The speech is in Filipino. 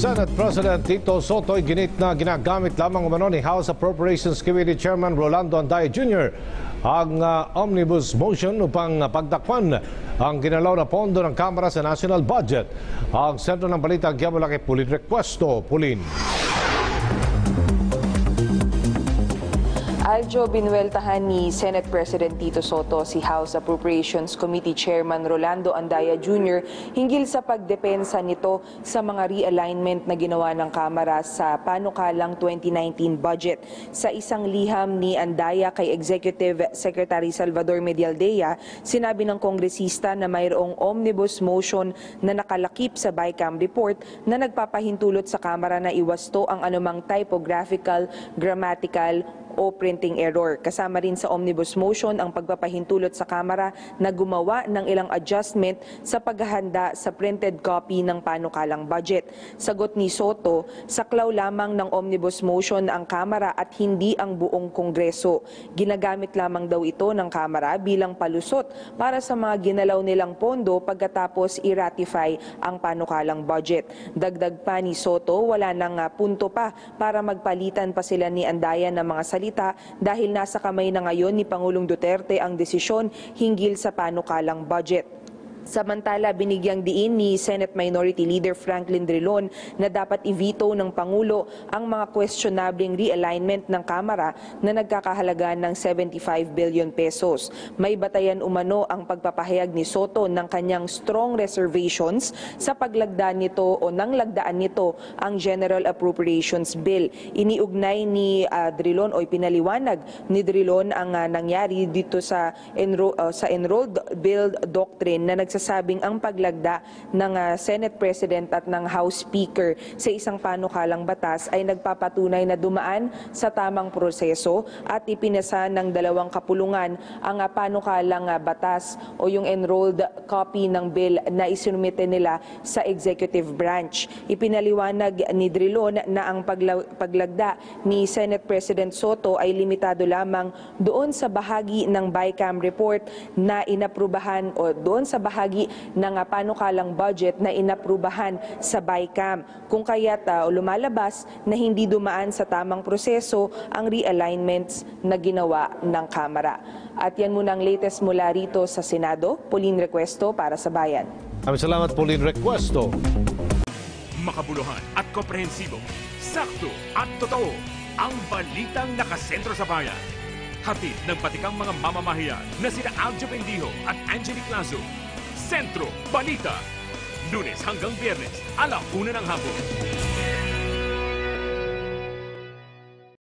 Senate President Tito Soto ay ginit na ginagamit lamang umano ni House Appropriations Committee Chairman Rolando Andaya Jr. ang ah, omnibus motion upang pagtakpan ang ginalaw na pondo ng Kamara sa national budget. Ang sentro ng balita kay Pulin Requesto. Pulin. Aljo binueltahan ni Senate President Tito Soto si House Appropriations Committee Chairman Rolando Andaya Jr. hinggil sa pagdepensa nito sa mga realignment na ginawa ng Kamara sa panukalang 2019 budget. Sa isang liham ni Andaya kay Executive Secretary Salvador Medialdea, sinabi ng kongresista na mayroong omnibus motion na nakalakip sa BICAM report na nagpapahintulot sa Kamara na iwasto ang anumang typographical, grammatical, o printing error. Kasama rin sa omnibus motion ang pagpapahintulot sa Kamara na gumawa ng ilang adjustment sa paghahanda sa printed copy ng panukalang budget. Sagot ni Soto, saklaw lamang ng omnibus motion ang Kamara at hindi ang buong Kongreso. Ginagamit lamang daw ito ng Kamara bilang palusot para sa mga ginalaw nilang pondo pagkatapos i-ratify ang panukalang budget. Dagdag pa ni Soto, wala nang ah, punto pa para magpalitan pa sila ni Andaya ng mga salita dahil nasa kamay na ngayon ni Pangulong Duterte ang desisyon hinggil sa panukalang budget. Samantala, binigyang diin ni Senate Minority Leader Franklin Drilon na dapat i-veto ng Pangulo ang mga questionabling realignment ng Kamara na nagkakahalaga ng 75 billion pesos. May batayan umano ang pagpapahayag ni Soto ng kanyang strong reservations sa paglagda nito o nang lagdaan nito ang General Appropriations Bill. Iniugnay ni ah, Drilon o ipinaliwanag ni Drilon ang ah, nangyari dito sa, enro- ah, sa Enrolled Bill Doctrine na nagsasabing ang paglagda ng ah, Senate President at ng House Speaker sa isang panukalang batas ay nagpapatunay na dumaan sa tamang proseso at ipinasa ng dalawang kapulungan ang ah, panukalang ah, batas o yung enrolled copy ng bill na isinumite nila sa executive branch. Ipinaliwanag ni Drilon na ang pagla- paglagda ni Senate President Soto ay limitado lamang doon sa bahagi ng BICAM report na inaprubahan o doon sa bahagi ng ah, panukalang budget na inaprubahan sa BICAM. Kung kaya't ah, lumalabas na hindi dumaan sa tamang proseso ang realignments na ginawa ng Kamara. At yan muna ang latest mula rito sa Senado. Pauline Requesto para sa Bayan. Maraming salamat Pulin Requesto. makabuluhan at komprehensibo, sakto at totoo ang balitang nakasentro sa bayan. Hatid ng batikang mga mamamahiyan na sina Aljo Bendijo at Angelic Lazo. Sentro Balita. Lunes hanggang Biyernes, alauna ng hapon.